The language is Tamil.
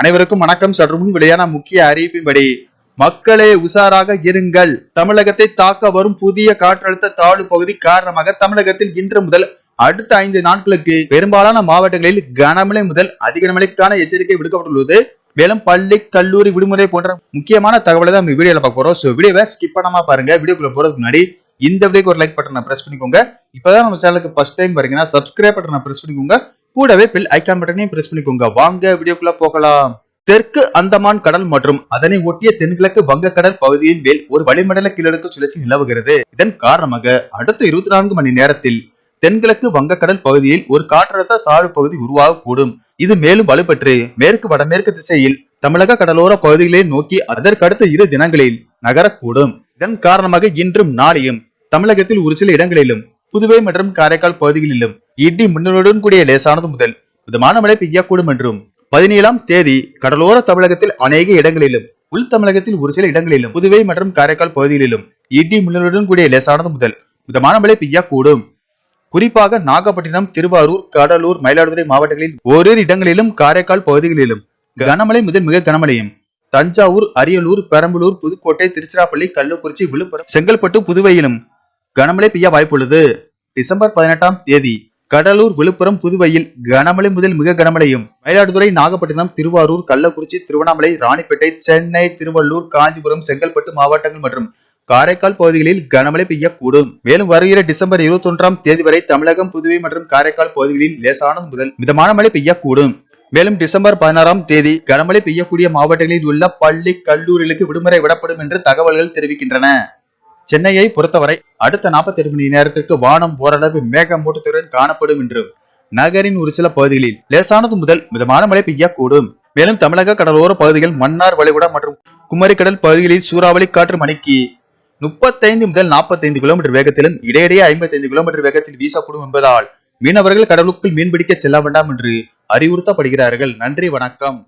அனைவருக்கும் வணக்கம். சற்று முன் வெளியான முக்கிய அறிவிப்பின்படி மக்களே உஷாராக இருங்கள். தமிழகத்தை தாக்க வரும் புதிய காற்றழுத்த தாழ்வு பகுதி காரணமாக தமிழகத்தில் இன்று முதல் அடுத்த ஐந்து நாட்களுக்கு பெரும்பாலான மாவட்டங்களில் கனமழை முதல் அதிக மழைக்கான எச்சரிக்கை விடுக்கப்பட்டுள்ளது. மேலும் பள்ளி கல்லூரி விடுமுறை போன்ற முக்கியமான தகவலை தான் நம்ம வீடியோல பார்க்க போறோம். ஸோ வீடியோவை ஸ்கிப் பண்ணாம பாருங்க. வீடியோக்குள்ள போறதுக்கு முன்னாடி இந்த வீடியோக்கு ஒரு லைக் பட்டனை பிரஸ் பண்ணிக்கோங்க. இப்பதான் நம்ம சேனலுக்கு ஃபர்ஸ்ட் டைம் பாருங்கன்னா சப்ஸ்கிரைப் பட்டனை பிரஸ் பண்ணிக்கோங்க. கூடவே பில் ஐக்கான் பட்டனையும் பிரஸ் பண்ணிக்கோங்க. வாங்க வீடியோக்குள்ள போகலாம். தெற்கு அந்தமான் கடல் மற்றும் அதனை ஒட்டிய தென்கிழக்கு வங்கக்கடல் பகுதியின் மேல் ஒரு வளிமண்டல கீழடுக்கு சுழற்சி நிலவுகிறது. இதன் காரணமாக அடுத்த இருபத்தி நான்கு மணி நேரத்தில் தென்கிழக்கு வங்கக்கடல் பகுதியில் ஒரு காற்றழுத்த தாழ்வு பகுதி உருவாகக்கூடும். இது மேலும் வலுப்பெற்று மேற்கு வடமேற்கு திசையில் தமிழக கடலோர பகுதிகளை நோக்கி அதற்கடுத்த இரு தினங்களில் நகரக்கூடும். இதன் காரணமாக இன்றும் நாளையும் தமிழகத்தில் ஒரு சில இடங்களிலும் புதுவை மற்றும் காரைக்கால் பகுதிகளிலும் இடி மின்னலுடன் கூடிய லேசானது முதல் மிதமான மழை பெய்யக்கூடும் என்றும் பதினேழாம் தேதி கடலோர தமிழகத்தில் அநேக இடங்களிலும் உள் தமிழகத்தில் ஒரு சில இடங்களிலும் புதுவை மற்றும் காரைக்கால் பகுதிகளிலும் இடி மின்னலுடன் கூடிய லேசானது முதல் மிதமான மழை பெய்யக்கூடும். குறிப்பாக நாகப்பட்டினம் திருவாரூர் கடலூர் மயிலாடுதுறை மாவட்டங்களில் ஓரிரு இடங்களிலும் காரைக்கால் பகுதிகளிலும் கனமழை முதல் மிக கனமழையும். தஞ்சாவூர் அரியலூர் பெரம்பலூர் புதுக்கோட்டை திருச்சிராப்பள்ளி கள்ளக்குறிச்சி விழுப்புரம் செங்கல்பட்டு புதுவையிலும் கனமழை பெய்ய வாய்ப்புள்ளது. டிசம்பர் பதினெட்டாம் தேதி கடலூர் விழுப்புரம் புதுவையில் கனமழை முதல் மிக கனமழையும். மயிலாடுதுறை நாகப்பட்டினம் திருவாரூர் கள்ளக்குறிச்சி திருவண்ணாமலை ராணிப்பேட்டை சென்னை திருவள்ளூர் காஞ்சிபுரம் செங்கல்பட்டு மாவட்டங்கள் மற்றும் காரைக்கால் பகுதிகளில் கனமழை பெய்யக்கூடும். மேலும் வருகிற டிசம்பர் இருபத்தி ஒன்றாம் தேதி வரை தமிழகம் புதுவை மற்றும் காரைக்கால் பகுதிகளில் லேசானது முதல் மிதமான மழை பெய்யக்கூடும். மேலும் டிசம்பர் பதினாறாம் தேதி கனமழை பெய்யக்கூடிய மாவட்டங்களில் உள்ள பள்ளி கல்லூரிகளுக்கு விடுமுறை விடப்படும் என்று தகவல்கள் தெரிவிக்கின்றன. சென்னையை பொறுத்தவரை அடுத்த 48 மணி நேரத்திற்கு வானம் ஓரளவு மேகமூட்டத்துடன் காணப்படும் என்றும் நகரின் ஒரு சில பகுதிகளில் லேசானது முதல் மிதமான மழை பெய்யக்கூடும். மேலும் தமிழக கடலோர பகுதிகள் மன்னார் வளைகுடா மற்றும் குமரிக்கடல் பகுதிகளில் சூறாவளி காற்று மணிக்கு முப்பத்தைந்து முதல் 45 கிலோமீட்டர் வேகத்திலும் இடையிடையே 55 கிலோமீட்டர் வேகத்தில் வீசக்கூடும் என்பதால் மீனவர்கள் கடலுக்குள் மீன்பிடிக்க செல்ல வேண்டாம் என்று அறிவுறுத்தப்படுகிறார்கள். நன்றி வணக்கம்.